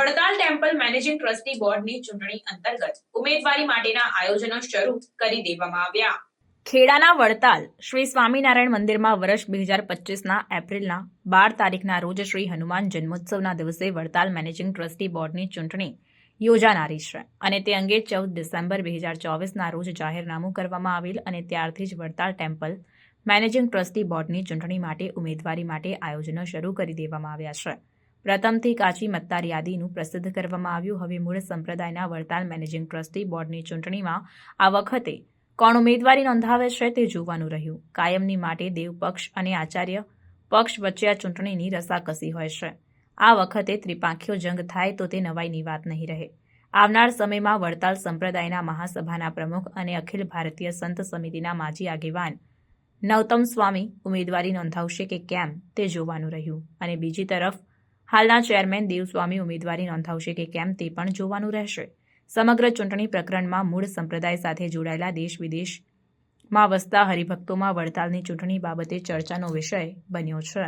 Temple managing trustee બોર્ડની ચૂંટણી અંતર્ગત ઉમેદવારી માટેના આયોજનો શરૂ કરી દેવામાં આવ્યા. ખેડાના વડતાલ શ્રી સ્વામિનારાયણ મંદિરમાં વર્ષ બે હજાર પચીસના એપ્રિલના બાર તારીખના રોજ શ્રી હનુમાન જન્મોત્સવના દિવસે વડતાલ મેનેજિંગ ટ્રસ્ટી બોર્ડની ચૂંટણી યોજાનારી છે અને તે અંગે ચૌદ ડિસેમ્બર બે હજાર ચોવીસના રોજ જાહેરનામું કરવામાં આવેલ અને ત્યારથી જ વડતાલ ટેમ્પલ મેનેજિંગ ટ્રસ્ટી બોર્ડની ચૂંટણી માટે ઉમેદવારી માટે આયોજનો શરૂ કરી દેવામાં આવ્યા છે. પ્રથમથી કાચી મતદાર યાદીનું પ્રસિદ્ધ કરવામાં આવ્યું. હવે મૂળ સંપ્રદાયના વડતાલ મેનેજિંગ ટ્રસ્ટી બોર્ડની ચૂંટણીમાં આ વખતે કોણ ઉમેદવારી નોંધાવે છે તે જોવાનું રહ્યું. કાયમની માટે દેવપક્ષ અને આચાર્ય પક્ષ વચ્ચે આ ચૂંટણીની રસાકસી હોય છે. આ વખતે ત્રિપાંખીઓ જંગ થાય તો તે નવાઈની વાત નહીં રહે. આવનાર સમયમાં વડતાલ સંપ્રદાયના મહાસભાના પ્રમુખ અને અખિલ ભારતીય સંત સમિતિના માજી આગેવાન નવતમ સ્વામી ઉમેદવારી નોંધાવશે કે કેમ તે જોવાનું રહ્યું. અને બીજી તરફ હાલના ચેરમેન દેવસ્વામી ઉમેદવારી નોંધાવશે કે કેમ તે પણ જોવાનું રહેશે. સમગ્ર ચૂંટણી પ્રકરણમાં મૂળ સંપ્રદાય સાથે જોડાયેલા દેશ વિદેશમાં વસતા હરિભક્તોમાં વડતાલની ચૂંટણી બાબતે ચર્ચાનો વિષય બન્યો છે.